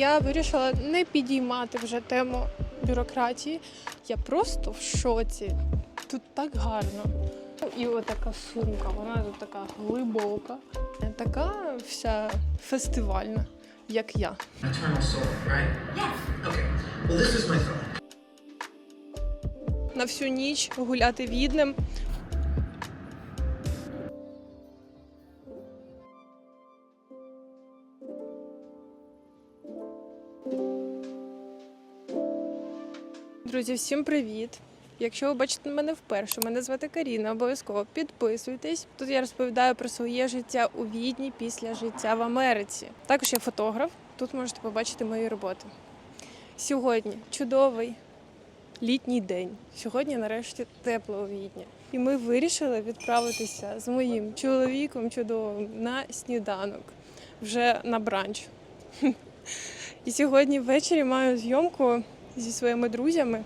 Я вирішила не підіймати вже тему бюрократії. Я просто в шоці. Тут так гарно. І отака сумка, вона тут така глибока, така вся фестивальна, як я. На всю ніч гуляти відним. Друзі, всім привіт! Якщо ви бачите мене вперше, мене звати Каріна, обов'язково підписуйтесь. Тут я розповідаю про своє життя у Відні після життя в Америці. Також я фотограф. Тут можете побачити мої роботи. Сьогодні чудовий літній день. Сьогодні, нарешті, тепло у Відні. І ми вирішили відправитися з моїм чоловіком чудовим на сніданок вже на бранч. І сьогодні ввечері маю зйомку зі своїми друзями.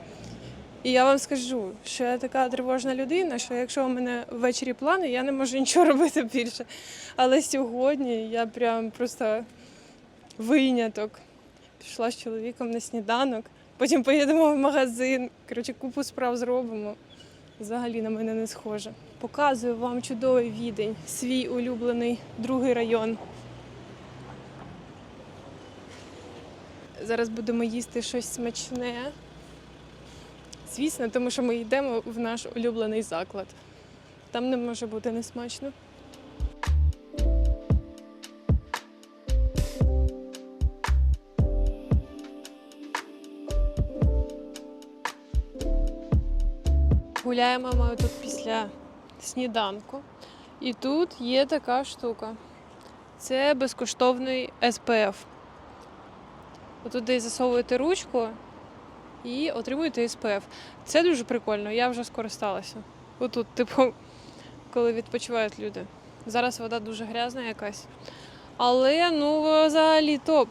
І я вам скажу, що я така тривожна людина, що якщо у мене ввечері плани, я не можу нічого робити більше. Але сьогодні я прям просто виняток. Пішла з чоловіком на сніданок, потім поїдемо в магазин. Коротше, купу справ зробимо. Взагалі на мене не схоже. Показую вам чудовий відень, свій улюблений другий район. Зараз будемо їсти щось смачне. Звісно, тому що ми йдемо в наш улюблений заклад. Там не може бути несмачно. Гуляємо ми тут після сніданку. І тут є така штука. Це безкоштовний СПФ. Отуди засовуєте ручку і отримуєте СПФ. Це дуже прикольно, я вже скористалася. Отут, типу, коли відпочивають люди. Зараз вода дуже грязна якась. Але ну взагалі топ.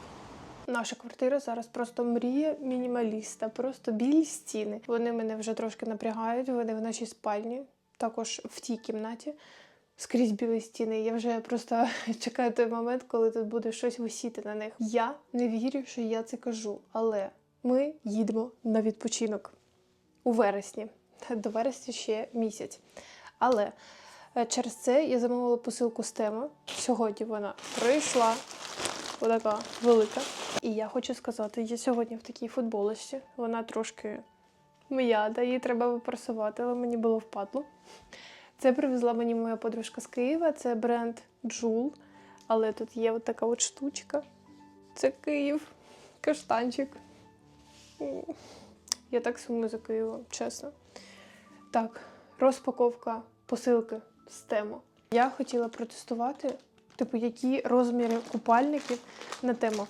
Наша квартира зараз просто мрія мінімаліста, просто білі стіни. Вони мене вже трошки напрягають, вони в нашій спальні, також в тій кімнаті. Скрізь білі стіни. Я вже просто чекаю той момент, коли тут буде щось висіти на них. Я не вірю, що я це кажу, але ми їдемо на відпочинок у вересні. До вересня ще місяць. Але е, через це я замовила посилку з теми. Сьогодні вона прийшла. Отака велика. І я хочу сказати, я сьогодні в такій футболочці. Вона трошки м'яда, її треба випрасувати, але мені було впадло. Це привезла мені моя подружка з Києва, це бренд Джул. Але тут є от така от штучка. Це Київ, каштанчик. Я так сумую за Києвом, чесно. Так, розпаковка посилки з тему. Я хотіла протестувати, типу, які розміри купальників на тему.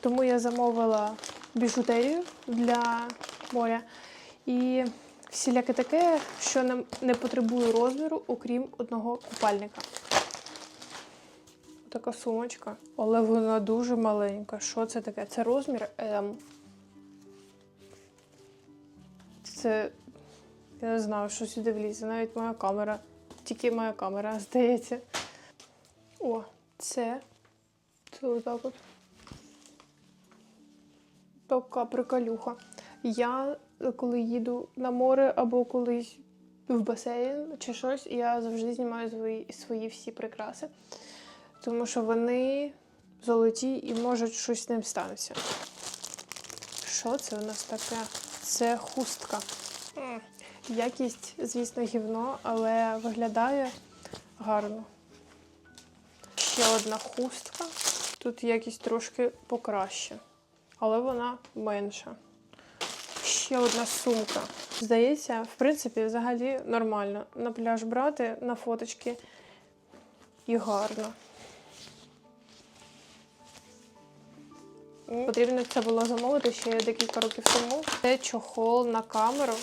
Тому я замовила біжутерію для моря і всіляке таке, що нам не потребує розміру, окрім одного купальника. Така сумочка, але вона дуже маленька. Що це таке? Це розмір М. Це я не знаю, що сюди влізе. Навіть моя камера. Тільки моя камера, здається. О, це. Це отак от. Така приколюха. Я коли їду на море або колись в басейн чи щось, я завжди знімаю свої, свої всі прикраси. Тому що вони золоті і можуть щось з ним станеться. Що це у нас таке? Це хустка. Якість, звісно, гівно, але виглядає гарно. Ще одна хустка. Тут якість трошки покраще, але вона менша. Ще одна сумка. Здається, в принципі, взагалі нормально. На пляж брати на фоточки і гарно. Потрібно це було замовити ще декілька років тому. Це чохол на камеру,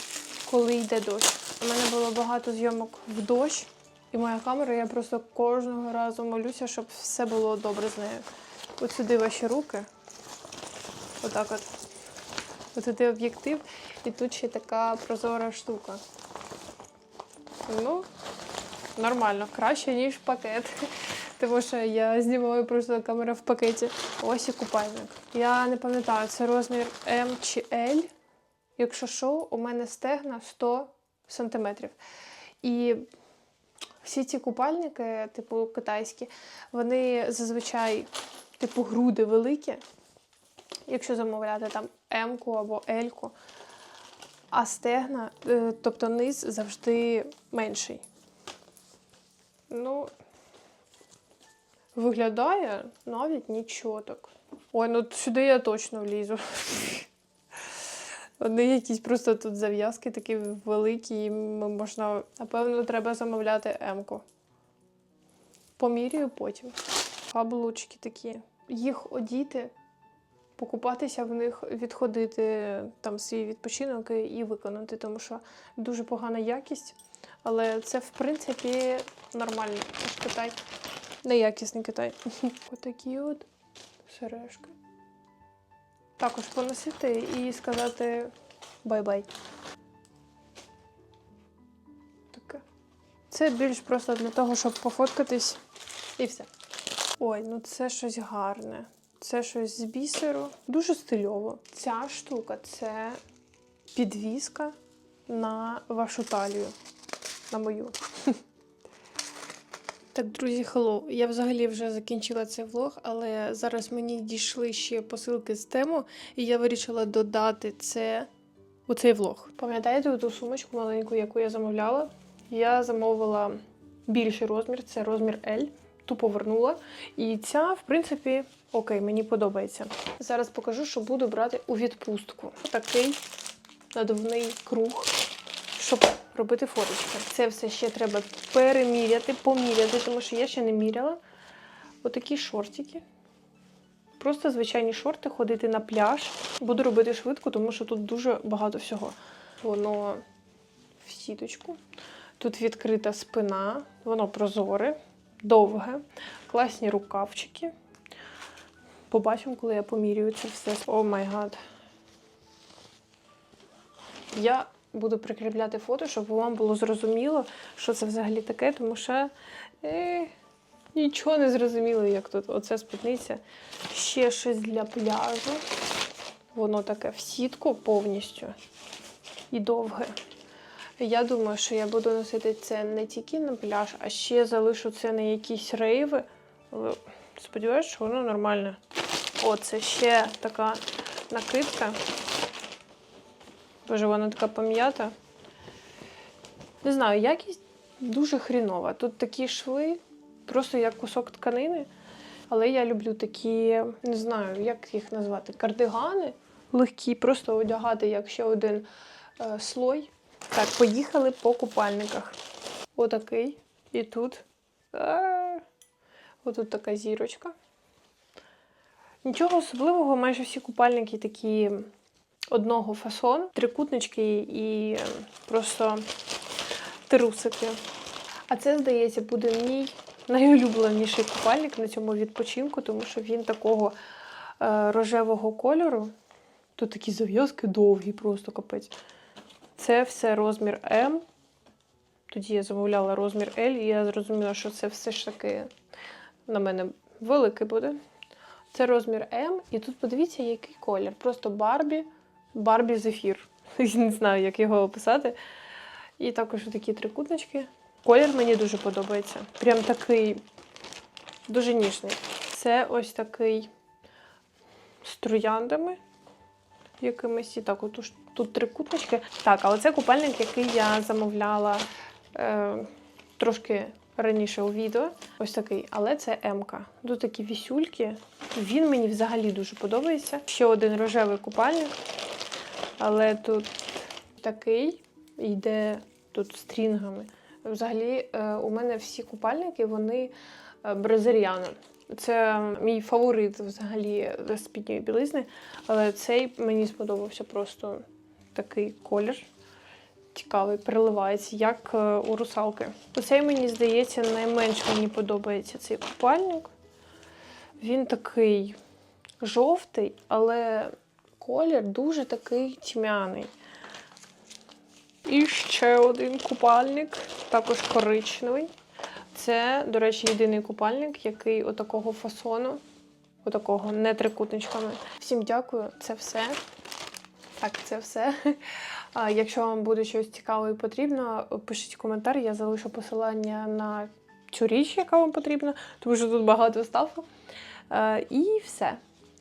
коли йде дощ. У мене було багато зйомок в дощ, і моя камера, я просто кожного разу молюся, щоб все було добре з нею. От сюди ваші руки. Отак от. От сюди об'єктив, і тут ще така прозора штука. Ну, нормально, краще, ніж пакет. Тому що я знімаю просто камера в пакеті. Ось і купальник. Я не пам'ятаю, це розмір М чи L. Якщо що, у мене стегна 100 сантиметрів. І всі ці купальники, типу китайські, вони зазвичай, типу, груди великі, якщо замовляти там М-ку або L-ку, а стегна, е, тобто низ завжди менший. Ну, виглядає навіть нічого так. Ой, ну сюди я точно влізу. Вони якісь просто тут зав'язки такі великі, і можна, напевно, треба замовляти М-ку. Поміряю потім. Каблучки такі. Їх одіти, покупатися в них, відходити там свій відпочинок і- виконати, тому що дуже погана якість. Але це, в принципі, нормально. Це ж Китай. Неякісний Китай. Отакі от сережки. Також поносити і сказати бай-бай. Таке. Це більш просто для того, щоб пофоткатись і все. Ой, ну це щось гарне. Це щось з бісеру. Дуже стильово. Ця штука це підвіска на вашу талію. На мою. Так, друзі, хеллоу. Я взагалі вже закінчила цей влог, але зараз мені дійшли ще посилки з тему, і я вирішила додати це у цей влог. Пам'ятаєте ту сумочку маленьку, яку я замовляла? Я замовила більший розмір, це розмір L. Ту повернула. І ця, в принципі, окей, мені подобається. Зараз покажу, що буду брати у відпустку. Такий надувний круг, щоб робити фоточки. Це все ще треба переміряти, поміряти, тому що я ще не міряла. Отакі шортики. Просто звичайні шорти, ходити на пляж. Буду робити швидко, тому що тут дуже багато всього. Воно в сіточку. Тут відкрита спина, воно прозоре, довге, класні рукавчики. Побачимо, коли я помірюю це все. О май гад. Я буду прикріпляти фото, щоб вам було зрозуміло, що це взагалі таке, тому що е, нічого не зрозуміло, як тут. Оце спідниця. Ще щось для пляжу. Воно таке в сітку повністю і довге. Я думаю, що я буду носити це не тільки на пляж, а ще залишу це на якісь рейви. Але Сподіваюсь, що воно нормальне. О, це ще така накидка. Боже, вона така пом'ята. Не знаю, якість дуже хрінова. Тут такі шви, просто як кусок тканини. Але я люблю такі, не знаю, як їх назвати, кардигани легкі, просто одягати як ще один е, слой. Так, поїхали по купальниках. Отакий. І тут. Отут така зірочка. Нічого особливого, майже всі купальники такі одного фасону, трикутнички і е, просто трусики. А це, здається, буде мій найулюбленіший купальник на цьому відпочинку, тому що він такого е, рожевого кольору. Тут такі зав'язки довгі, просто капець. Це все розмір М. Тоді я замовляла розмір L, і я зрозуміла, що це все ж таки на мене великий буде. Це розмір М, і тут подивіться, який колір. Просто Барбі, Барбі зефір. Не знаю, як його описати. І також такі трикутнички. Колір мені дуже подобається. Прям такий дуже ніжний. Це ось такий з трояндами якимись. І так, от тут трикутнички. Так, але це купальник, який я замовляла е, трошки раніше у відео. Ось такий, але це М-ка. Тут такі вісюльки. Він мені взагалі дуже подобається. Ще один рожевий купальник. Але тут такий йде тут стрінгами. Взагалі, е, у мене всі купальники, вони е, бразильяно. Це мій фаворит взагалі спідньої білизни. Але цей мені сподобався просто такий колір. Цікавий, переливається, як е, у русалки. Оцей, мені здається, найменш мені подобається цей купальник. Він такий жовтий, але колір дуже такий тьмяний. І ще один купальник, також коричневий. Це, до речі, єдиний купальник, який отакого фасону, отакого, не трикутничками. Всім дякую, це все. Так, це все. Якщо вам буде щось цікаве і потрібно, пишіть коментар, я залишу посилання на цю річ, яка вам потрібна, тому що тут багато стафу. І все.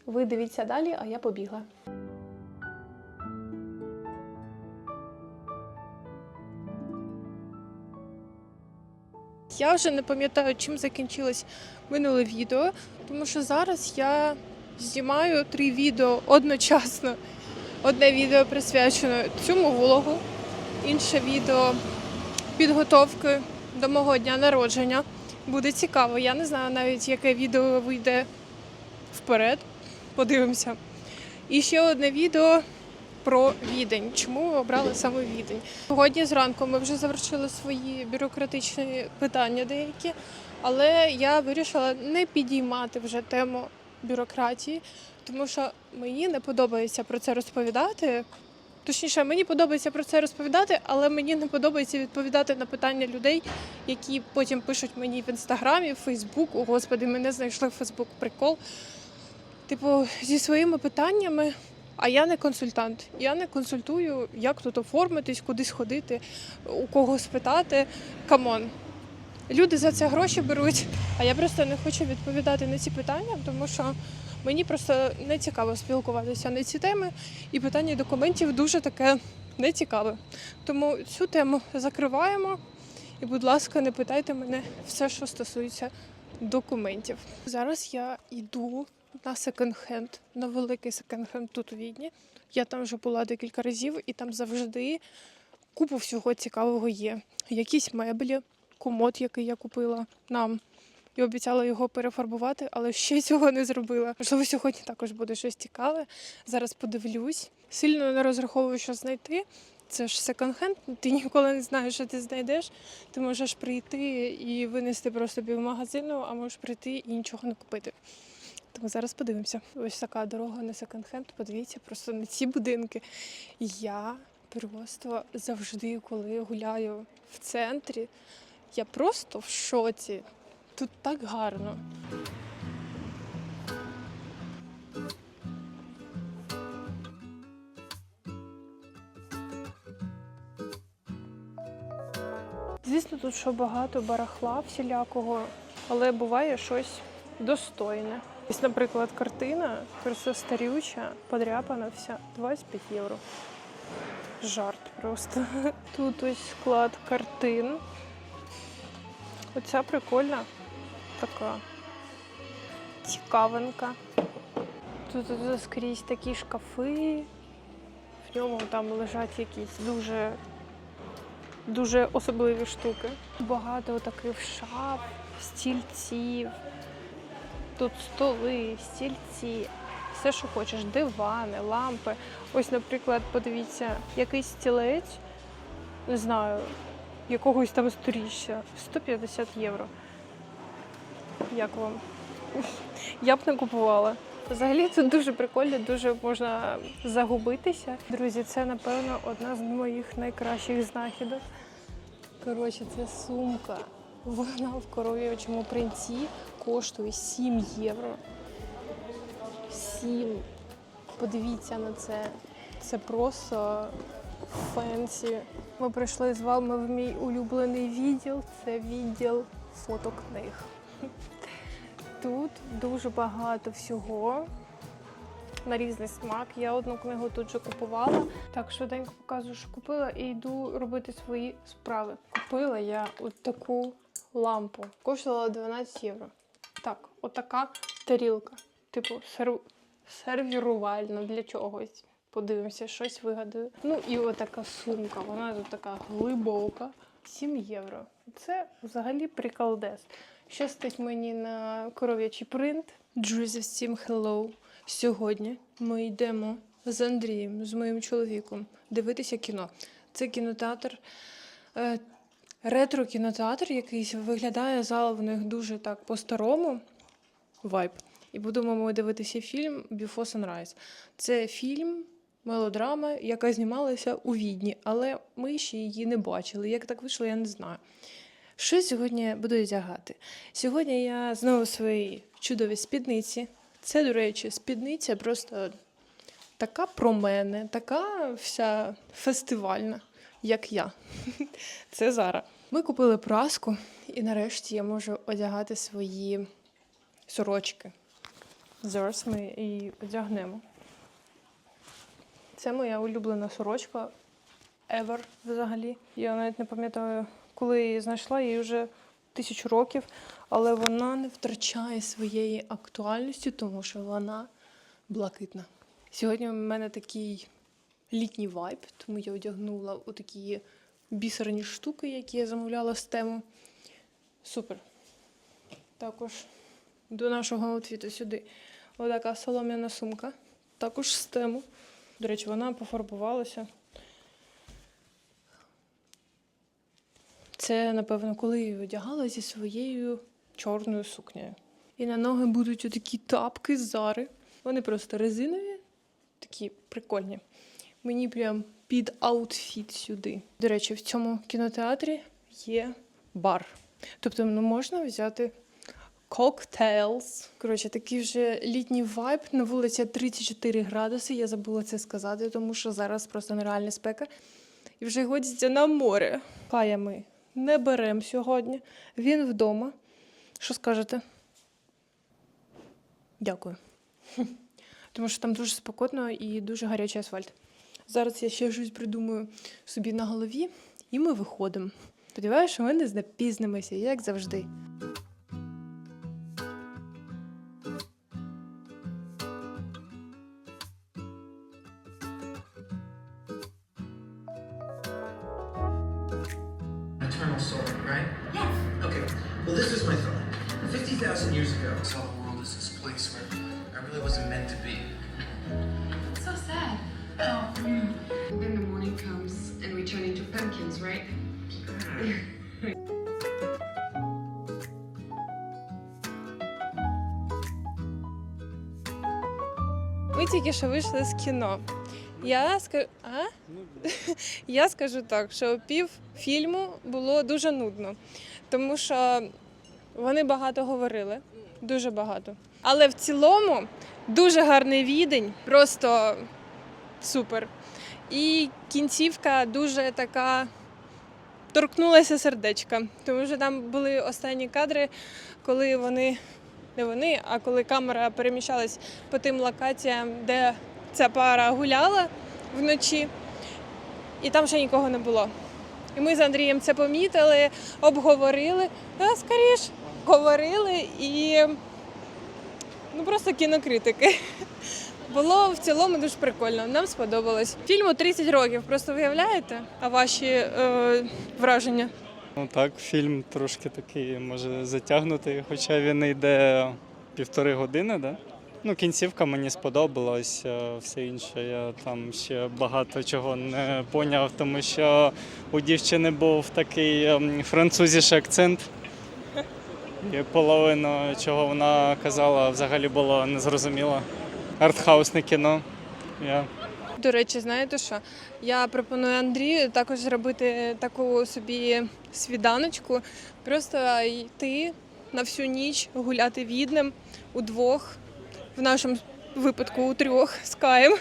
Ви дивіться далі, а я побігла. Я вже не пам'ятаю, чим закінчилось минуле відео, тому що зараз я знімаю три відео одночасно. Одне відео присвячено цьому влогу, інше відео підготовки до мого дня народження. Буде цікаво. Я не знаю навіть, яке відео вийде вперед. Подивимося. І ще одне відео про відень. Чому ми обрали саме відень? Сьогодні зранку ми вже завершили свої бюрократичні питання деякі, але я вирішила не підіймати вже тему бюрократії, тому що мені не подобається про це розповідати. Точніше, мені подобається про це розповідати, але мені не подобається відповідати на питання людей, які потім пишуть мені в інстаграмі, в Фейсбуку. Господи, мене знайшли в Фейсбук прикол. Типу, зі своїми питаннями. А я не консультант. Я не консультую, як тут оформитись, куди сходити, у кого спитати. Камон. Люди за це гроші беруть. А я просто не хочу відповідати на ці питання, тому що мені просто не цікаво спілкуватися на ці теми, і питання документів дуже таке нецікаве. Тому цю тему закриваємо. І, будь ласка, не питайте мене все, що стосується документів. Зараз я йду на секонд-хенд, на великий секонд-хенд тут у Відні. Я там вже була декілька разів, і там завжди купу всього цікавого є. Якісь меблі, комод, який я купила нам. І обіцяла його перефарбувати, але ще цього не зробила. Можливо, сьогодні також буде щось цікаве. Зараз подивлюсь. Сильно не розраховую, що знайти. Це ж секонд-хенд, ти ніколи не знаєш, що ти знайдеш. Ти можеш прийти і винести просто магазину, а можеш прийти і нічого не купити. Тому зараз подивимося. Ось така дорога на секонд-хенд. Подивіться просто на ці будинки. Я просто завжди, коли гуляю в центрі, я просто в шоці. Тут так гарно. Звісно, тут що багато барахла всілякого, але буває щось достойне. Ось, наприклад, картина, просто старюча, подряпана вся, 25 євро. Жарт просто. Тут ось склад картин. Оця прикольна така цікавинка. Тут, тут скрізь такі шкафи. В ньому там лежать якісь дуже, дуже особливі штуки. Багато таких шаф, стільців. Тут столи, стільці, все, що хочеш, дивани, лампи. Ось, наприклад, подивіться, якийсь стілець, не знаю, якогось там сторіччя, 150 євро. Як вам? Я б не купувала. Взагалі це дуже прикольно, дуже можна загубитися. Друзі, це, напевно, одна з моїх найкращих знахідок. Коротше, це сумка. Вона в коров'ячому принці коштує 7 євро. 7. Подивіться на це. Це просто фенсі. Ми прийшли з вами в мій улюблений відділ. Це відділ фотокниг. Тут дуже багато всього на різний смак. Я одну книгу тут же купувала. Так, швиденько показую, що купила, і йду робити свої справи. Купила я от таку лампу. Коштувала 12 євро. Так, отака тарілка. Типу, серв... сервірувальна для чогось. Подивимося, щось вигадаю. Ну і отака сумка. Вона тут така глибока. 7 євро. Це взагалі приколдес. Щастить мені на коров'ячий принт. Друзі, всім hello. Сьогодні ми йдемо з Андрієм, з моїм чоловіком, дивитися кіно. Це кінотеатр, е, ретро-кінотеатр якийсь виглядає зал в них дуже так по-старому. Вайб. І будемо ми дивитися фільм Before Sunrise. Це фільм, мелодрама, яка знімалася у Відні, але ми ще її не бачили. Як так вийшло, я не знаю. Що сьогодні буду одягати? Сьогодні я знову своїй чудовій спідниці. Це, до речі, спідниця просто така про мене, така вся фестивальна, як я. Це Зара. Ми купили праску, і нарешті я можу одягати свої сорочки. Зараз ми її одягнемо. Це моя улюблена сорочка ever взагалі. Я навіть не пам'ятаю, коли її знайшла, їй вже тисячу років, але вона не втрачає своєї актуальності, тому що вона блакитна. Сьогодні у мене такий літній вайб, тому я одягнула отакі бісерні штуки, які я замовляла з тему. Супер. Також до нашого аутфіту сюди отака солом'яна сумка, також з тему. До речі, вона пофарбувалася. Це, напевно, коли я одягала зі своєю чорною сукнею. І на ноги будуть отакі тапки зари. Вони просто резинові, такі прикольні. Мені прям під аутфіт сюди. До речі, в цьому кінотеатрі є бар. Тобто ну, можна взяти коктейлс. Коротше, такий вже літній вайб. На вулиці 34 градуси. Я забула це сказати, тому що зараз просто нереальна спека. І вже годиться на море. Кая ми не беремо сьогодні. Він вдома. Що скажете? Дякую. Тому що там дуже спекотно і дуже гарячий асфальт. Зараз я ще щось придумаю собі на голові, і ми виходимо. Сподіваюся, що ми не запізнимося, як завжди. Тільки що вийшли з кіно. Я скажу, а? Я скажу так, що пів фільму було дуже нудно, тому що вони багато говорили, дуже багато. Але в цілому дуже гарний відень, просто супер. І кінцівка дуже така торкнулася сердечка, тому що там були останні кадри, коли вони не вони, а коли камера переміщалась по тим локаціям, де ця пара гуляла вночі, і там ще нікого не було. І ми з Андрієм це помітили, обговорили, а скоріш говорили і ну просто кінокритики. Було в цілому дуже прикольно. Нам сподобалось. Фільму 30 років. Просто виявляєте? А ваші е, враження? Ну так, фільм трошки такий може затягнутий, хоча він йде півтори години, да? Ну, кінцівка мені сподобалась, все інше я там ще багато чого не поняв, тому що у дівчини був такий ем, французіший акцент. І половину, чого вона казала, взагалі було незрозуміло. Артхаусне кіно. Я До речі, знаєте що? Я пропоную Андрію також зробити таку собі свіданочку, просто йти на всю ніч гуляти відним удвох, в нашому випадку у трьох з Каєм.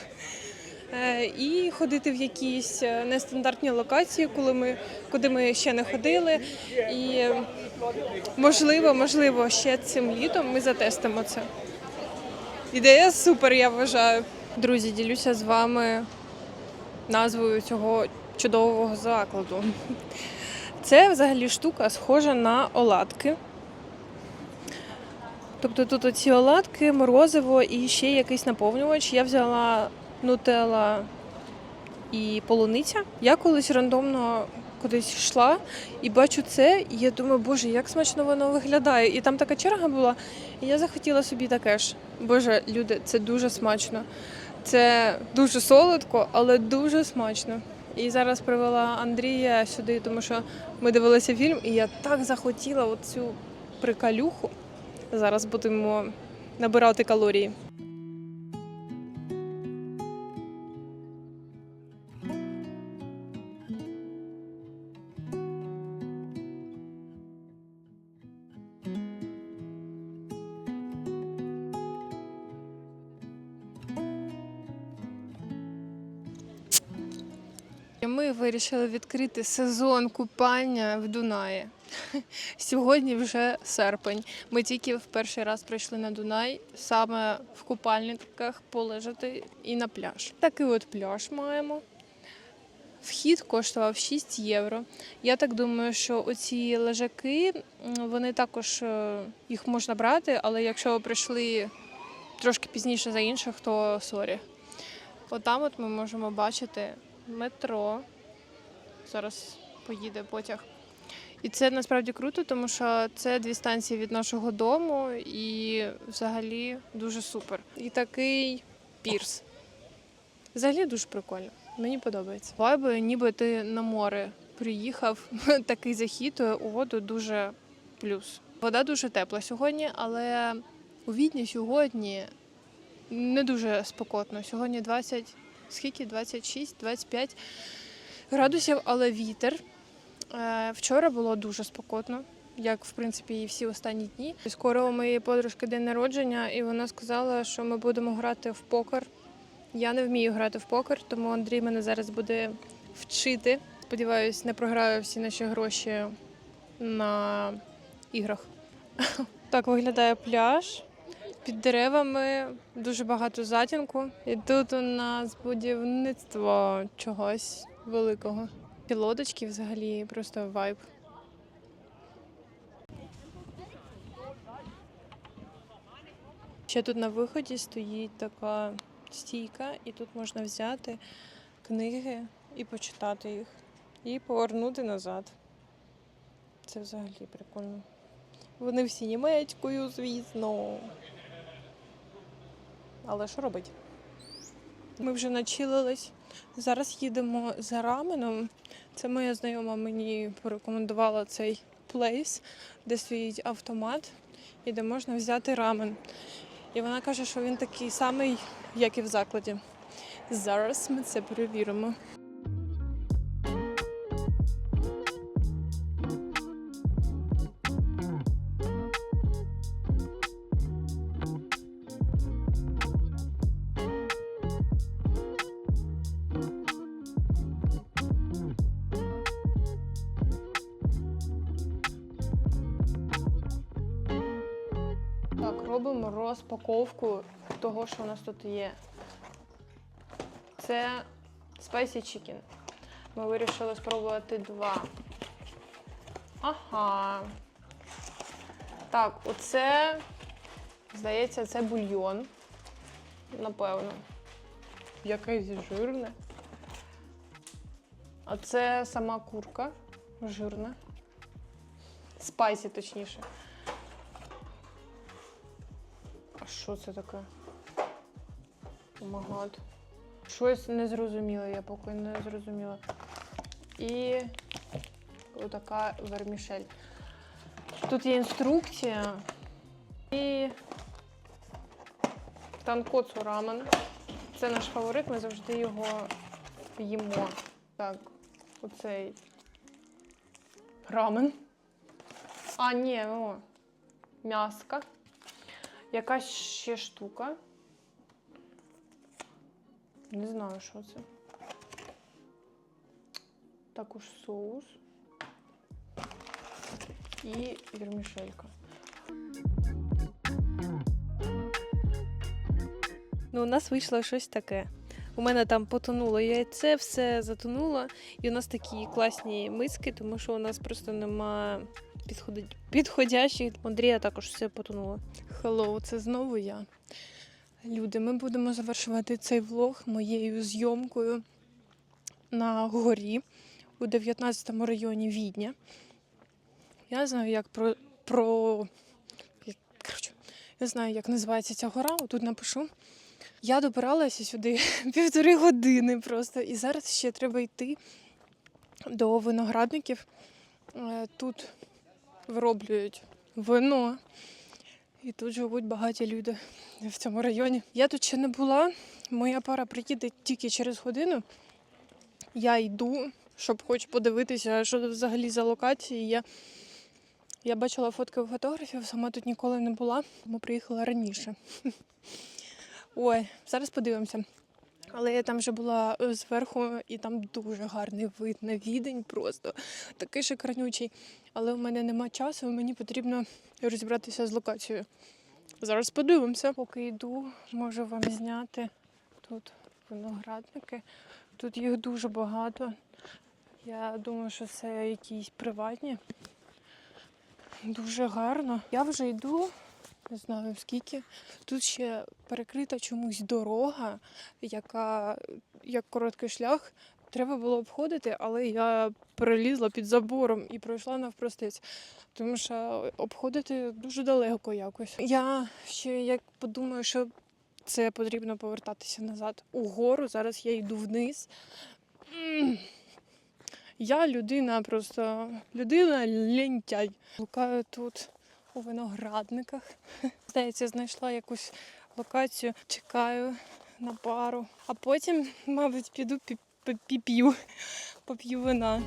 Е, І ходити в якісь е, нестандартні локації, коли ми, куди ми ще не ходили. І можливо, можливо, ще цим літом ми затестимо це. Ідея супер, я вважаю. Друзі, ділюся з вами назвою цього чудового закладу. Це взагалі штука схожа на оладки. Тобто тут оці оладки, морозиво і ще якийсь наповнювач. Я взяла нутелла і полуниця. Я колись рандомно кудись йшла і бачу це, і я думаю, боже, як смачно воно виглядає. І там така черга була, і я захотіла собі таке ж. Боже, люди, це дуже смачно. Це дуже солодко, але дуже смачно. І зараз привела Андрія сюди, тому що ми дивилися фільм, і я так захотіла оцю прикалюху. Зараз будемо набирати калорії. Ми вирішили відкрити сезон купання в Дунаї. Сьогодні вже серпень. Ми тільки в перший раз прийшли на Дунай саме в купальниках полежати і на пляж. Такий от пляж маємо. Вхід коштував 6 євро. Я так думаю, що оці лежаки вони також е, їх можна брати, але якщо ви прийшли трошки пізніше за інших, то сорі. Отам от ми можемо бачити метро. Зараз поїде потяг. І це насправді круто, тому що це дві станції від нашого дому і взагалі дуже супер. І такий пірс. Взагалі дуже прикольно. Мені подобається. Вайби, ніби ти на море приїхав, такий захід у воду дуже плюс. Вода дуже тепла сьогодні, але у Відні сьогодні не дуже спекотно. Сьогодні 20, скільки? 26, 25 градусів, але вітер. Е, Вчора було дуже спекотно, як в принципі і всі останні дні. Скоро у моєї подружки день народження, і вона сказала, що ми будемо грати в покер. Я не вмію грати в покер, тому Андрій мене зараз буде вчити. Сподіваюсь, не програю всі наші гроші на іграх. Так виглядає пляж. Під деревами дуже багато затінку. І тут у нас будівництво чогось великого. Ці лодочки взагалі просто вайб. Ще тут на виході стоїть така стійка, і тут можна взяти книги і почитати їх, і повернути назад. Це взагалі прикольно. Вони всі німецькою, звісно. Але що робить? Ми вже начилились. Зараз їдемо за раменом. Це моя знайома мені порекомендувала цей плейс, де стоїть автомат і де можна взяти рамен. І вона каже, що він такий самий, як і в закладі. Зараз ми це перевіримо. Розпаковку того, що у нас тут є. Це Spicy Chicken. Ми вирішили спробувати два. Ага. Так, оце, здається, це бульйон. Напевно. Якесь жирне. А це сама курка. Жирна. Спайсі, точніше. Що це таке? Помагат. Щось незрозуміле, я поки не зрозуміла. І отака вермішель. Тут є інструкція і танкоцу рамен. Це наш фаворит, ми завжди його їмо. Так, оцей рамен. А, ні, о, м'яска. Якась ще штука. Не знаю, що це. Також соус. І вірмішелька. Ну, у нас вийшло щось таке. У мене там потонуло яйце, все затонуло. І у нас такі класні миски, тому що у нас просто нема підходи- підходящих. У Андрія також все потонуло. Hello, це знову я. Люди, ми будемо завершувати цей влог моєю зйомкою на горі у 19 районі Відня. Я знаю, як про. про... Коротше, я знаю, як називається ця гора, тут напишу. Я добиралася сюди півтори години просто. І зараз ще треба йти до виноградників. Е, Тут вироблюють вино. І тут живуть багаті люди в цьому районі. Я тут ще не була. Моя пара приїде тільки через годину. Я йду, щоб хоч подивитися, що взагалі за локації. Я, я бачила фотки у фотографів, сама тут ніколи не була, тому приїхала раніше. Ой, зараз подивимося. Але я там вже була е, зверху, і там дуже гарний вид на відень, просто такий шикарнючий. Але в мене нема часу, мені потрібно розібратися з локацією. Зараз подивимося. Поки йду, можу вам зняти тут виноградники. Тут їх дуже багато. Я думаю, що це якісь приватні. Дуже гарно. Я вже йду, не знаю скільки. Тут ще перекрита чомусь дорога, яка як короткий шлях. Треба було обходити, але я перелізла під забором і пройшла навпростець. Тому що обходити дуже далеко якось. Я ще як подумаю, що це потрібно повертатися назад угору. Зараз я йду вниз. Я людина просто людина лентяй. Лукаю тут у виноградниках. Здається, знайшла якусь локацію, чекаю на пару, а потім, мабуть, піду пі- пі- піп'ю, поп'ю вина.